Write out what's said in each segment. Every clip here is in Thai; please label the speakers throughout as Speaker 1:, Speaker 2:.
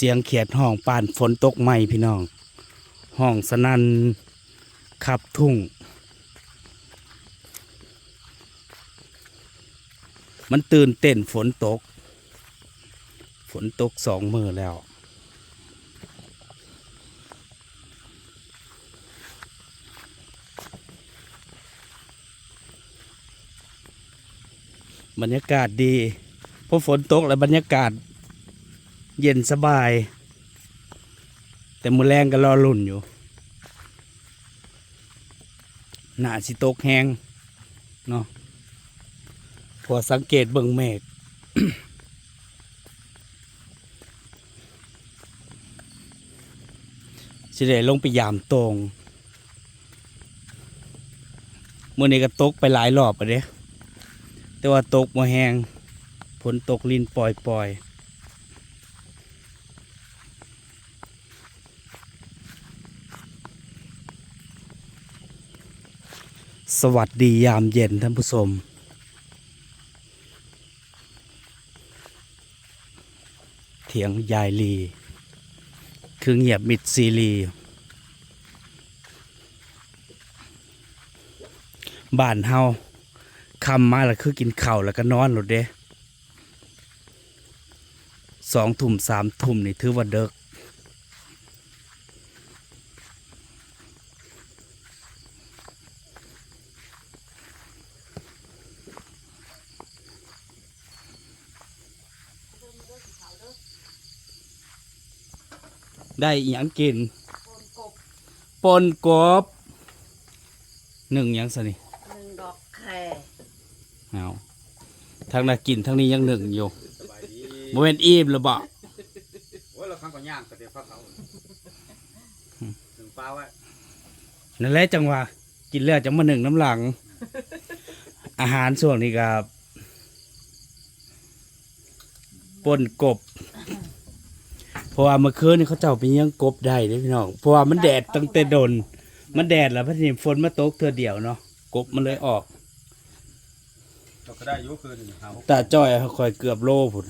Speaker 1: สียงเขียดห้องป่านฝนตกใหม่พี่น้อง ห้องสนันขับทุ่ง มันตื่นเต้นฝนตก ฝนตกสองมือแล้วบรรยากาศดีเพราะฝนตกแล้วบรรยากาศ เย็นสบาย แต่มือแรงก็รอลุ่นอยู่ หนาสิตกแหงเนาะพอสังเกตเบิ่งเมฆสิได้ลงไปยามตรงมื่อนี้ก็ตกไปหลายรอบอะเด้แต่ว่าตกมาแหงฝนตกลินปล่อยปล่อย สวัสดียามเย็นท่านผู้ชม เถียงยายลี คือเงียบมิดซีรีบ้านเฮาคำมาแล้วคือกินข้าวแล้วก็นอนหลดเด้สองทุ่มสามทุ่มนี่ถือว่าเด็ก ได้อหยังกินปนกบหนึ่งหยังสนี่
Speaker 2: หนึ่งดอกแคร
Speaker 1: เอาทั้งน่ากินทั้งนี้ยังหนึ่งอยู่โมเมนอิ่มหรือเปล่า
Speaker 3: โอ้ยเราข้างก็ย่างแต่เดี๋ยวพักเขาถึงปลาไว้
Speaker 1: นั่นแหละจังหวะกินแล้วจังมาหนึ่งน้ำหลัง อาหารส่วนนี้ครับปนกบเพ ราะว่าเมื่อคืนนี่เขาเจ้าไปเลี้ยังกบได้เด้อพี่น้องเพราะว่ามันแดดตั้งแต่ดน มันแดดแล้วพัดนี้ฝนมาตกเธอเดียวเนาะกบมันเลยออก
Speaker 3: เราก็ได้อยุคืนหนึ่งหาหก
Speaker 1: ตาจ้อยเขาคอยเกือบโลพุ่น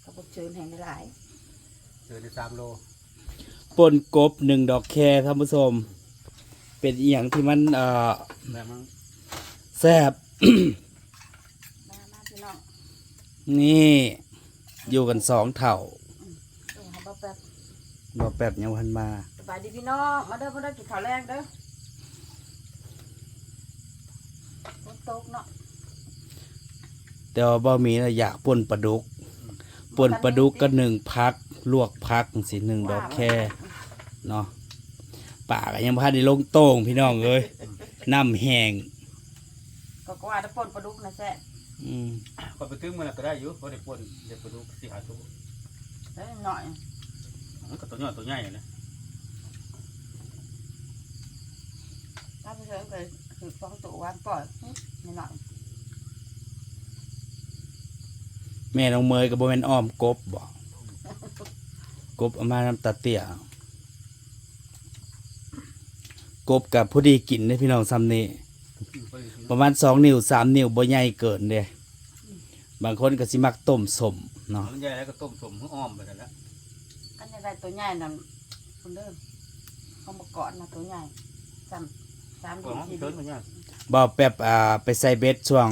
Speaker 2: เขาบอกเชิญแห่งหลาย
Speaker 3: เจอในสามโล
Speaker 1: ปนกบหนึ่งดอกแครท่านผู้ชมเป็นอหย่างที่มันเอ่อ
Speaker 3: แม่มั้ง
Speaker 1: แซ่บ
Speaker 2: มามาพี่น้อง
Speaker 1: นี่ อยู่กันสองเถ่า
Speaker 2: ดูเขาบอกแบบ
Speaker 1: บอกแบบยังพันมา
Speaker 2: สบายดีพี่น้องมาเด้อมาเด้อกินข้าวแรงเด้อฝนตกเนาะ
Speaker 1: แต่ว่าบ่มีนะอยากป่นปลาดุกป่นปลาดุกก็หนึ่งพัก ลวกพักสิหนึ่งดอกแค่เนาะป่าก็ยังพันได้ลงโต้งพี่น้องเอ้ยน้ำแห้ง
Speaker 2: ก็ก็ว่าจะปนปลาดุกนะแซ่บ
Speaker 1: อืม
Speaker 3: ก็ไปตึ้งมันก็ได้อยุเพราะเด็กปนเด็กปลาดุกสี่หาตัว
Speaker 2: เด้อหน่อย
Speaker 3: มันก็ตัวน้อยตัวใหญ่นะ
Speaker 2: ถ้าไปเชิญเคยถือฟองตัววางปล่อยนิดหน่อย
Speaker 1: แม่น้องเมยกับโบแมนอ้อมกบบ่กบเอามาน้ำตาเตี่ยกบกับผู้ดีกินได้อพี่น้องซ้ำนี้ ประมาณสองนิ้วสามนิ้วบ่ใหญ่เกินเด้บางคนก็สิมักต้มสมเนาะ
Speaker 3: มันใหญ่แล้วก็ต้มสมให้อ้อมไปแล้ว
Speaker 2: อันนี้ได้ตัวใหญ่นั่นคุณเด้อเขามาเกาะนะตัวใหญ่สามสาม
Speaker 3: ก็
Speaker 2: ดี
Speaker 3: ห้อง
Speaker 2: สี่
Speaker 3: เชิ
Speaker 2: ดี
Speaker 3: ญมันย่าง
Speaker 1: บ่าวแป๊บอ่าไปใส่เบ็ดช่วง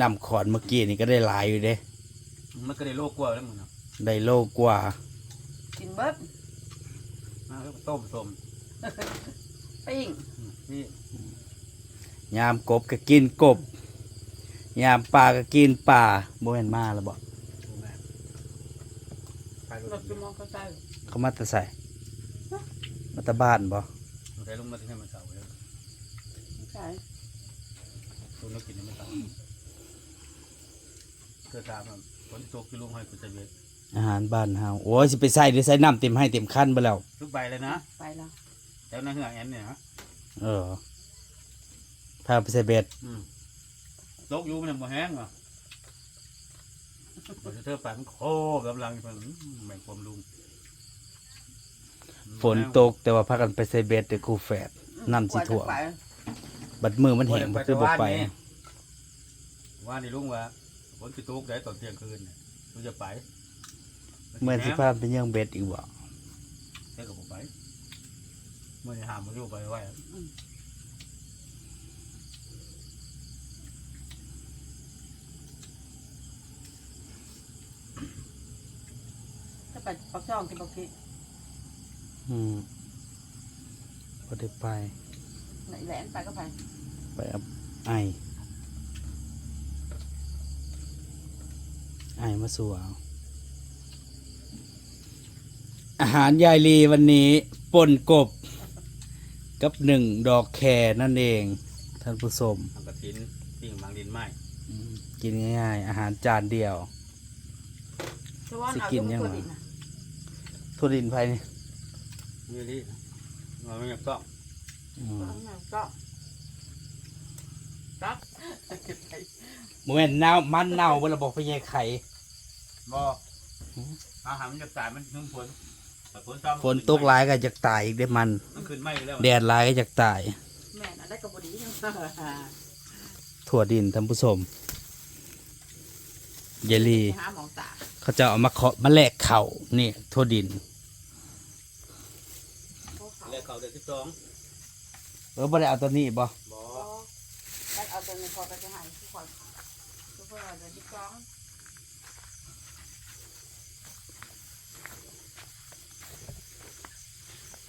Speaker 1: น้ำขอนเมื่อกี้นี่ก็ได้หลายอยู่เด้
Speaker 3: มันก็ได้โลกกว่าแล้วมึงเนาะ
Speaker 1: ได้โลกว่า
Speaker 2: กินเบิด
Speaker 3: ต้มสม
Speaker 2: ปิ้ง
Speaker 3: นี่
Speaker 1: ยามกบก็กินกบยามปลาก็กินปลาบ่แม่นมาแล้วบ่
Speaker 3: แม่ใค ร
Speaker 2: ร
Speaker 3: รู้
Speaker 2: ถจุมองก็ใส่
Speaker 1: เขามาแต่ใส่มาแต่บ้านบ่
Speaker 3: ใครลงมาที่ให้มันเสาเลย
Speaker 2: ใส่
Speaker 3: ตัวนักกินไม่เสาเกิดตามมันฝนตกที่ลุงให้กุศลเวท
Speaker 1: อาหารบ้านเฮาโอ้ยสิไปใส่ได้ใส่น้ำเต็มให้เต็มคันไปแล้ว
Speaker 3: ทุกใบเลยนะ
Speaker 2: ไปแล้ว
Speaker 3: แถวนั้นเหือแอนเนี่ยฮะ
Speaker 1: เออพาไปใส่เบ็ด
Speaker 3: อืมตกอยู่มันยังบ่แห้งอะ เดี๋ยวเธอไปมันโคบกำลังมันแบ่งความลุง
Speaker 1: ฝนตกแต่ว่าพากันไปใส่เบ็ดแต่คู่แฝดน้ำสิท่วม
Speaker 2: กาจะไป
Speaker 1: บัดมือมันแห้งบ่คือบ่ไป
Speaker 3: ว่านี่ลุงว่าฝนจะตกได้ตอนเที่ยงคืนเนี่ยลุงจะไป
Speaker 1: เมื่อสิพาไปยังเบ็ดอีกบ่
Speaker 3: เด็กกับผมไปเมื่อจะหามมาอยู่ไปไว้
Speaker 2: ไปปักช่องกินปักกี้
Speaker 1: อืมบ่ได้ไป
Speaker 2: ไหนแหลนไปก็ไป
Speaker 1: ไปเอาไอไอมาสู่เอาอาหารยายลีวันนี้ป่นกบ กับหนึ่งดอกแครนั่นเอง ท่านผู้ชม
Speaker 3: ทำกระถินปิ้งบางดินไม้
Speaker 1: อืมกินง่ายๆ อาหารจานเดียว
Speaker 2: ชวน
Speaker 1: สิ
Speaker 2: เอา
Speaker 1: กิน
Speaker 2: ตัว
Speaker 1: ยัง
Speaker 2: ตัว
Speaker 1: ไง
Speaker 2: ดินนะ
Speaker 1: ทุดินภายนี่
Speaker 3: นี่นี่เราไม่อยากต้อง
Speaker 1: อืม
Speaker 2: ก็ก็
Speaker 1: โมเมนต์เน่ามันเน่าบนระบบพยาไข่
Speaker 3: บ่อาหารมันจะตายมันนุ่มฝนแต่ฝนซ้ำ
Speaker 1: ฝนตกหลายก็จะตายอีกได้อมัน
Speaker 3: มันขึ้นไหม้แล้ว
Speaker 1: แดดหลายก็จะตาย
Speaker 2: แม่น่ะได้กระบดียัง
Speaker 1: ถั่วดินท่านผู้ชมเยลี
Speaker 2: หาหมองตา
Speaker 1: เขาจะเอามาเคาะมาแลกเข่านี่ถั่วดิน
Speaker 3: แล้ว เขาเดือนที่สอง
Speaker 1: เออบ่ได้เอาตัวนี้บ่
Speaker 3: บ่
Speaker 2: ได้เอาตัวนี้พอไปจะหายทุกคนทุกคนเอาตัวที่สอง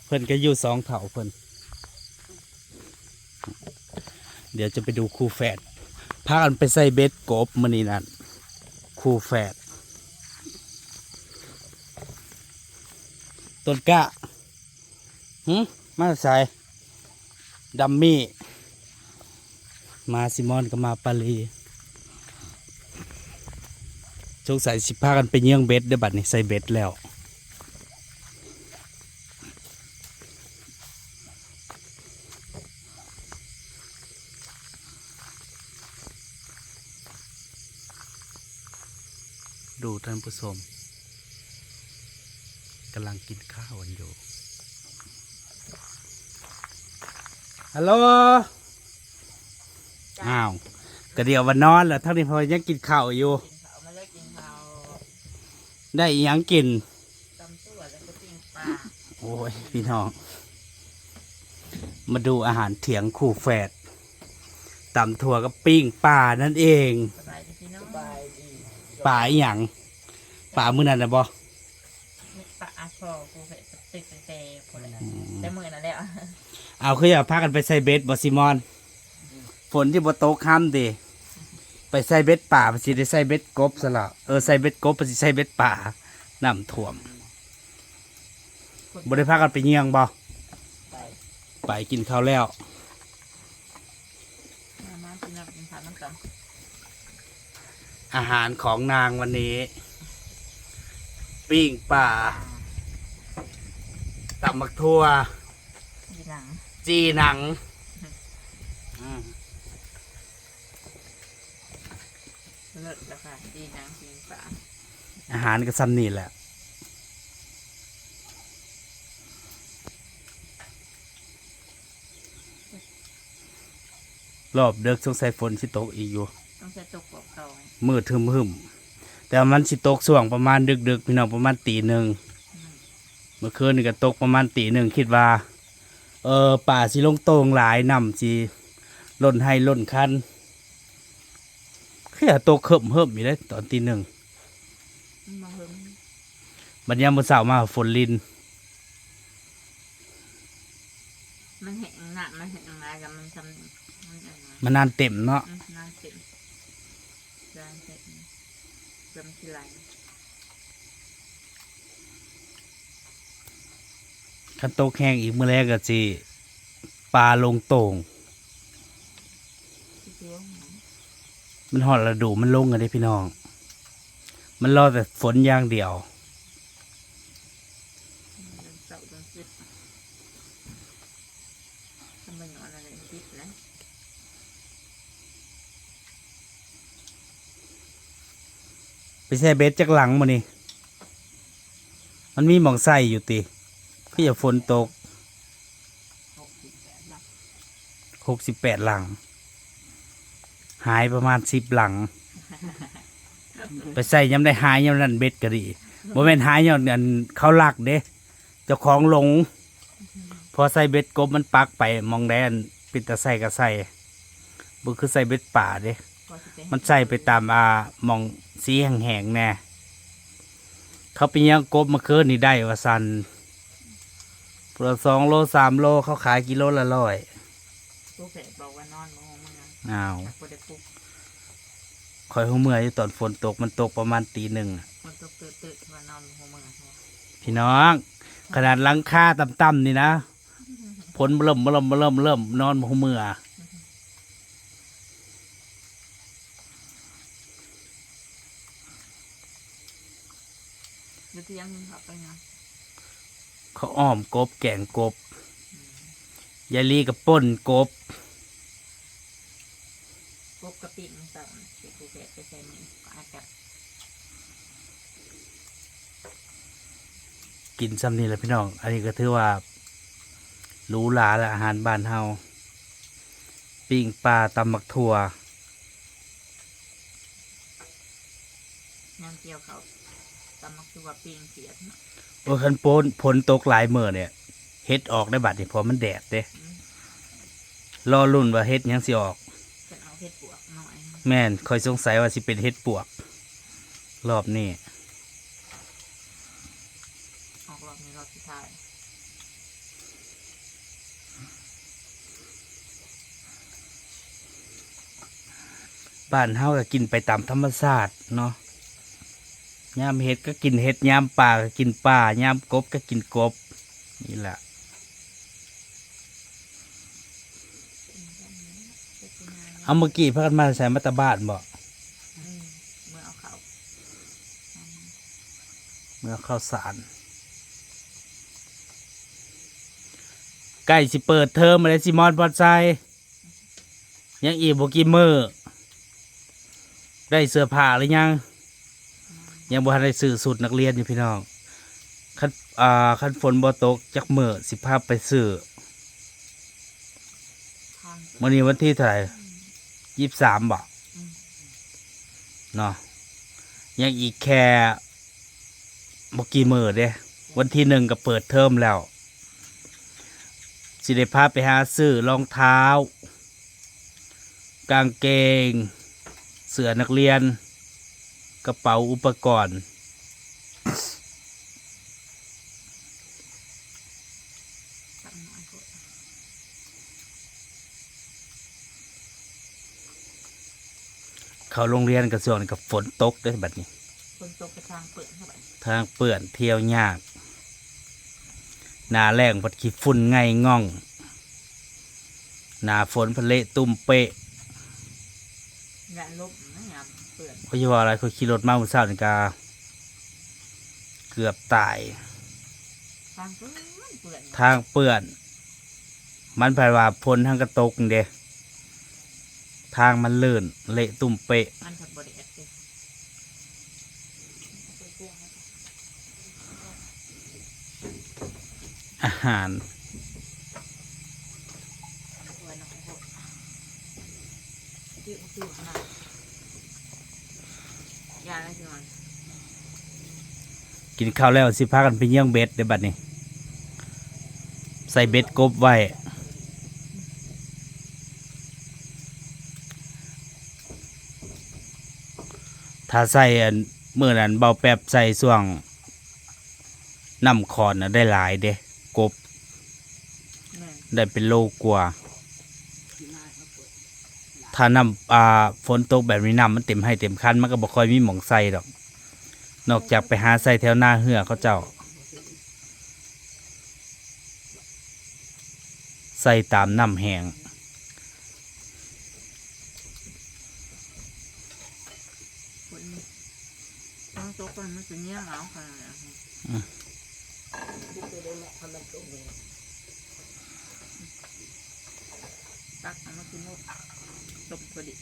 Speaker 1: เพิ่นก็อยู่สองเถาเพิ่นเดี๋ยวจะไปดูคู่แฝดพากันไปใส่เบ็ดกบมื้อนี้นั่นคู่แฝดต้นกะ หึมาใส่ดัมมี่ มาซิมอนก็มาปาลีสงสัยสิพากันไปเยี่ยงเบ็ดเด้อบัดนี้ใส่เบ็ดแล้วดูท่านผู้ชมกำลังกินข้าวกันอยู่ ฮัลโหล อ้าวก็เดี๋ยววันนอนแล้วทั้งนี้พอยังกินข้าวอยู่
Speaker 2: กินข้าวมาเลยกินข้าว
Speaker 1: ได้อิหยังกิน
Speaker 2: ตำตัวแล้วก็ปิ้งปลา
Speaker 1: โอ้ยพี่น้อง มาดูอาหารเถียงคู่แฝดตำถั่วกับปิ้งป่านั่นเอง
Speaker 2: สบายดีพี่น้อง
Speaker 1: ป่าอหย่างป่ามื้อนั้นนะบ่
Speaker 2: มีปลาอาชอกูเผ็ดสติกเตะพอเลยแต่มือนั่นแหละ
Speaker 1: เอาคืออย่าพากันไปใส่เบ็ดบ่ซิมอน ฝนที่บ่ตกค่ำเดไปใส่เบ็ดป่าไปสิได้ใส่เบ็ดกบซะละเออใส่เบ็ดกบไปสิใส่เบ็ดป่าน้ำท่วมบ่ได้พากันไปเยี่ยงบ่
Speaker 2: ไป
Speaker 1: ไปกินข้าวแล้ว
Speaker 2: มามากินน้ำกินผักน้ำกัน
Speaker 1: อาหารของนางวันนี้ ปิ้งป่าตับมักทั่ว
Speaker 2: ดีหนัง
Speaker 1: จีหนังอืม
Speaker 2: เลิศแล้วค่ะดีหนังกินปลา
Speaker 1: อาหารก็ซ้ำนี่แหละรอบเด็กสงสัยฝนสิตกอีกอยู่
Speaker 2: ต้องใช้ตกกบเก่าไง
Speaker 1: มืดทึมหึมแต่ว่ามันสิตกส่วงประมาณดึกๆพี่น้องประมาณตีหนึ่งเมื่อคืนนี่ก็ตกประมาณตีหนึ่งคิดว่า เออป่าสิลงโตงหลายนำสิล่นให้ล่นคันแค่ตกเขิมเฮิมอยู่ได้ตอนตีหนึ่ง
Speaker 2: มันมาเฮิม
Speaker 1: บัดยามมื้อเช้ามาฝนลิน
Speaker 2: มันเห็นหนักมันเห็นอะไรกันมันทำมันอะไร
Speaker 1: มันนานเต็มเนาะ
Speaker 2: มันน่าเจ็บจานเจ็บเริ่มทีไร
Speaker 1: คันโตกแห้งอีกเมื้อแรกก็สิปลาลงโต่งมันหอดระดูมันลงกันได้พี่น้อง มันรอแต่ฝนอย่างเดียว
Speaker 2: ไมอย่างอะไรคิดแล้ว
Speaker 1: ไปใส่เบ็ดจากหลังมานี่ มันมีหมองใส่อยู่ติ พี่อย่าฝนตก
Speaker 2: หกสิบแปด
Speaker 1: หลัง หายประมาณสิบหลัง ไปใส่ย้ำได้หายย้ำนั่นเบ็ดก็ดีบ่แม่นหายย้อนอันเขาลักเด้เจ้าของหลง พอใส่เบ็ดกบมันปักไปมองแดนปิดตะใส่ก็ใส่บ่คือใส่เบ็ดป่าเด้มันใส่ไปตามอามองสีแห้งๆแน่เขาไปยังกบมาคืนนี่ได้ว่าสัน เปลือกสองโลสามโลเขาขายกิโลละร้อย
Speaker 4: ลูกแฝดบอกว่านอนมองมันนะ
Speaker 1: อ้าว
Speaker 4: จากบ่ได้ปลุก
Speaker 1: คอยหัวเมื่อยอยู่ตอนฝนตกมันตกประมาณตีหนึ่ง
Speaker 4: คนตกตื่นตื่นว่านอนหัวมือเขา
Speaker 1: พี่น้อง ขนาดหลังคาต่ำๆนี่นะฝนเริ่มเริ่มเริ่มเริ่มนอนหัวเมื่อ
Speaker 4: หรือที่ยังมึงขับไปไง
Speaker 1: เขาอ้อมกบ แกงกบยายลีกับป่นกบ
Speaker 4: ปกกะปิมันสั่งสิกูแฝดไปใส่มืออาจจะ
Speaker 1: กินซ้ำนี่แหละพี่น้อง อันนี้ก็ถือว่าหรูหราและอาหารบ้านเฮาปิ้งปลาตำมักถั่ว
Speaker 4: น้ำเจียวเขา ตำมักตัวปิ้งเสียดเนาะ
Speaker 1: โอ้คันโปนผลตกหลายเมื่อเนี่ยเฮ็ดออกได้บัดนี่เพอมันแดดเด้รอรุ่นว่าเฮ็ดหยังสิออก
Speaker 4: ฉันเอาเห็ดปวกหน่อย
Speaker 1: แม่นคอยสงสัยว่าสิเป็นเฮ็ดปวก รอบนี้
Speaker 4: ออกรอบนี้รอบสุดท้าย
Speaker 1: บ้านเฮาก็กินไปตามธรรมชาติเนาะ ยามเฮ็ดก็กินเฮ็ดยามป่าก็กินป่ายามกบก็กินกบ นี่แหละเอาเมื่อกี้พากันมาใส่มัตตาบานบ่
Speaker 4: อืมเมื่อเอาเขา
Speaker 1: เมื่อข้าวสารใกล้สิเปิดเทอมมาเลยสิมอนบอดใจยังอีกบกี่มือได้เสื้อผ้าหรือยัง ยังบ่ทันได้ซื้อสูตรนักเรียนอยู่พี่น้องคันอ่าคันฝนบ่ตกจักมือสิพาไปซื้อ
Speaker 4: ทาง
Speaker 1: มื้อนี้วันที่เท่าไหร่ยี่สิบสามบ่
Speaker 4: อืม
Speaker 1: เนาะยังอีกแค่บกี่มือเด้ วันที่หนึ่งก็เปิดเทอมแล้ว สิได้พาไปหาซื้อรองเท้า กางเกง เสื้อนักเรียน กระเป๋าอุปกรณ์
Speaker 4: ตักหน่อยโคตร
Speaker 1: เขาโรงเรียนกับส่วนกับฝนตกเด้วยบัดนี้
Speaker 4: คนตกกระทางเปิดเข้าไป
Speaker 1: ทางเปื่อนเที่ยวยาก หนาแรงพัดขี้ฝุ่นไงง่อง หนาฝนพะเละตุ่มเปะ
Speaker 4: งานลบนะยาม เขา
Speaker 1: จะว่าอะไรเขาขี่รถมาเมื่อเช้านี่กาเกือบตาย
Speaker 4: ทางเปิดเปิด
Speaker 1: ทางเปื่อน มันแปลว่าพลทางกระตกนี่เด้ทางมันเลื่อนเละตุ่มเปะ
Speaker 4: มันผัดบริเอสเลย
Speaker 1: อาหาร
Speaker 4: ตัวน้องโคตรจิ้วจิ้วขนาดยาอะไรสิมัน
Speaker 1: กินข้าวแล้วสิพากันไปเยี่ยงเบ็ดเดี๋ยวบัดนี้ ใส่เบ็ดกบไว้ถ้าใส่อันเมื่อนั้นเบาแป๊บใส่ส่วงน้ำคอนนะได้หลายเด้กบ
Speaker 4: แม่
Speaker 1: ได้เป็นโลกว่า ถ้าน้ำอ่าฝนตกแบบนี้น้ำมันเต็มให้เต็มคันมันก็บ่ค่อยมีหมองใส่ดอก นอกจากไปหาใส่แถวหน้าเหือเขาเจ้า ใส่ตามน้ำแหง
Speaker 4: คนต้องตกกันมันจะเงี้ยเอาค่ะตักเอามากินหมด ตบพอดี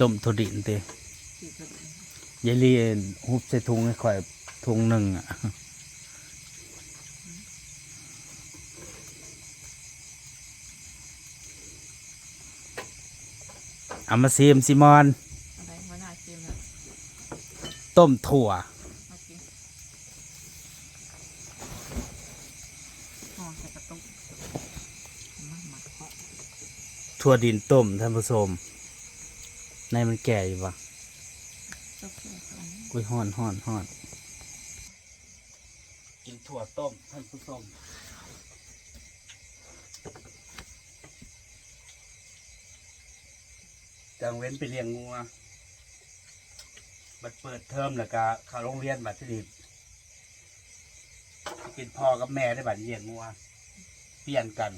Speaker 1: ต้มทุดินเต
Speaker 4: ที่พอดี
Speaker 1: ยายลีฮุบใส่ถุงให้ข่อยถุงหนึ่งอะเอามาซีมซิมอน
Speaker 4: อะไรมาหน้าชิมเลย
Speaker 1: ต้มถั่ว
Speaker 4: มากิน ห่อใส่กระตุกมันหมักเพาะ
Speaker 1: ทั่วดินต้มท่านผู้ชมในมันแก่อยู่ปะ
Speaker 4: ตกเกลือก่อน
Speaker 1: กุ้ยห่อนห่อนห่อนกินถั่วต้มท่านผู้ชมจังเว้นไปเลี้ยงงัวบัดเปิดเทอมแล้วก็เข้าโรงเรียนบัดที่นี่กินพ่อกับแม่ได้บัดเลี้ยงงัว เปลี่ยนกัน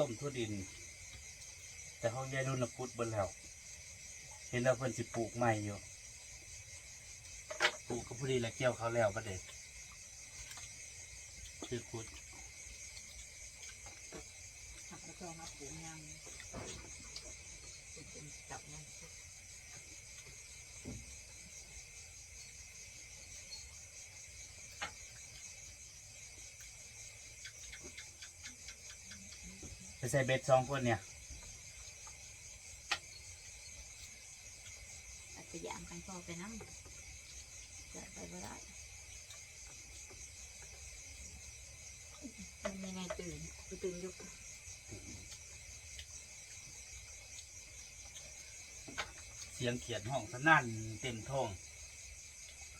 Speaker 1: ต้มทุดิน แต่ห้องยายรุ่นนะพุทธบนแล้ว เห็นเราเพิ่นสิปลูกใหม่อยู่ปลูกก็พอดีแล้วเกี่ยวเขาแล้วประเด็นคือคุด
Speaker 4: หักแล้วก็มาปรุงยำเป็นจับมัน
Speaker 1: ใส่เบ็ดสองคนเนี่ย
Speaker 4: อาจจะยามกันพอไปน้ำจะไปบ่ได้มันยังไงตื่นกูตื่นยุก
Speaker 1: เสียงเขียนห้องสนั่นเต็มท้อง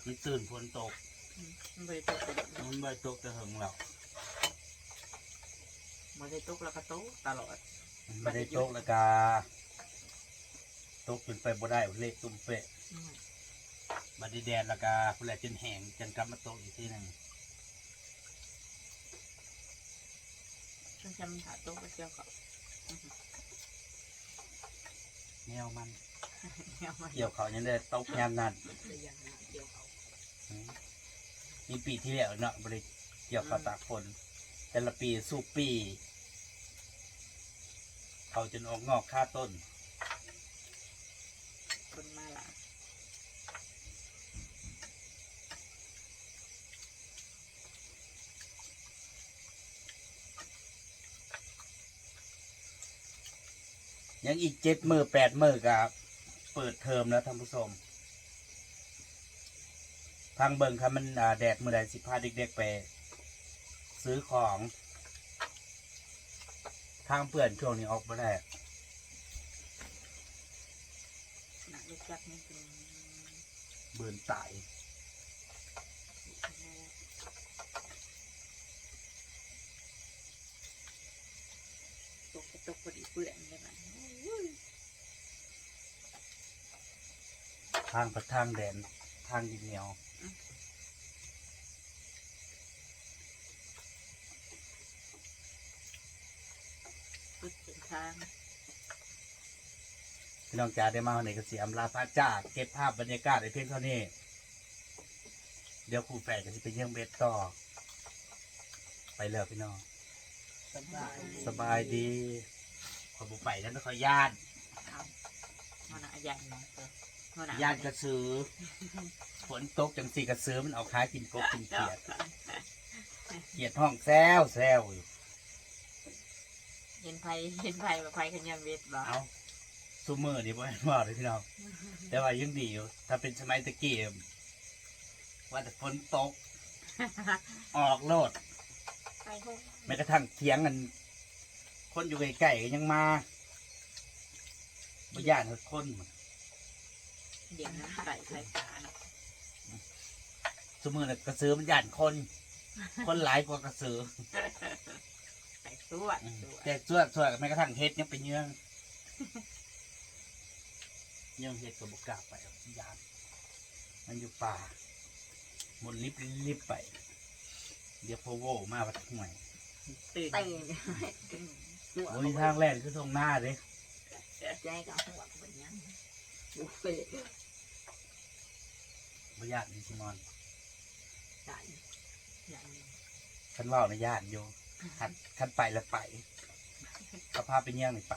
Speaker 1: มันตื่นฝนตก
Speaker 4: มันบริตกแต่เด็ก
Speaker 1: มันใบตกจะหึงแล้ว
Speaker 4: บริตกแล้วก็โตตลอด
Speaker 1: มันไม่ได้ตกแล้วกาตกจนไปบ่ได้เละตุ้มเปะบัดนี้แดดแล้วกาพุ่นแหละจนแห้งจนกลับมาตกอีกทีหนึ่ง
Speaker 4: ฉันจำถาโตก็เกี่ยวกับ
Speaker 1: แนวมัน
Speaker 4: เกี่ยวมา
Speaker 1: เกี่ยวเขายังได้ตกยามนั้น
Speaker 4: เป็นอย่างนั้นเกี่ยวเขา
Speaker 1: อืมมีปีที่แล้วเนาะบริเกี่ยวกับตากฝนแต่ละปีสู้ปี เขาจนออกงอกค่าต้น
Speaker 4: คนมาละ
Speaker 1: ยังอีกเจ็ดมือแปดมือกับเปิดเทอมแล้วท่านผู้ชมพังเบิงครับมันอ่าแดดมือใดสิพาเด็กๆไป ซื้อของ ทางเพื่อนช่วงนี้ออกมาได้
Speaker 4: หนักลูกจักนี่เป็น
Speaker 1: เบือนตาย
Speaker 4: ตกตกพอดีเปื่อนเลยมัน
Speaker 1: ทางประทางแดนทางดินเหนียว
Speaker 4: พุดเป็นทาง
Speaker 1: พี่น้องจ๋าได้มาวันนี้ก็เสียอำลาพระจากเก็บภาพบรรยากาศในเพียงเท่านี้ เดี๋ยวครูแฝดจะไปเยี่ยมเบ็ดต่อ ไปเลยพี่น้อง
Speaker 4: สบาย
Speaker 1: สบายดีขอบุไปแล้วไม่ขอญาติ
Speaker 4: มันอายันนะมัน
Speaker 1: ญาติกระสือฝนตกจังสีกระสือมันเอาค้ากินกบกินเขียดเขียดห้องแซวแซวอยู่
Speaker 4: เห็นไผเห็นไผมาไผขันยามเวทบ่
Speaker 1: เอาซูเมอร์นี่บ่ให้ว่าเลยพี่น้องแต่ว่ายังดีอยู่ ถ้าเป็นสมัยตะกี้ว่าแต่ฝนตก ออกโลด
Speaker 4: ไผห้อง
Speaker 1: แม้กระทั่งเถียงกัน คนอยู่ใกล้ๆก็ยังมาบ่ย่านเหดคน
Speaker 4: เดี๋ยวน้ำไก่ไผขาเนาะ
Speaker 1: ซูเมอร์น่ะกระสือมันย่านคน คนหลายกว่ากระสือ
Speaker 4: ไก่สวด
Speaker 1: อืม
Speaker 4: สวด
Speaker 1: แต่ส่วนส่วนแม้กระทั่งเฮ็ดยังเป็นเยื่องเยื่องเฮ็ดกับบกล้าไปหรอกยานมันอยู่ป่าหมดลิบลิบไป เดี๋ยวพอโวมาวัดห่วย
Speaker 4: ตื่น
Speaker 2: เตะ
Speaker 4: หัว
Speaker 1: โอ้ยทางแรกคือตรงหน้าเด้
Speaker 4: ใจกับหัวเหมือนยัง
Speaker 2: บุฟเฟ่
Speaker 1: บ่ญาตินี่ซิมอน
Speaker 4: ใจอย่างนี้
Speaker 1: คันเว่าในญาติอยู่ หัดขัดไปแล้วไปเอาผ้าไปเยี่ยงนี่ไป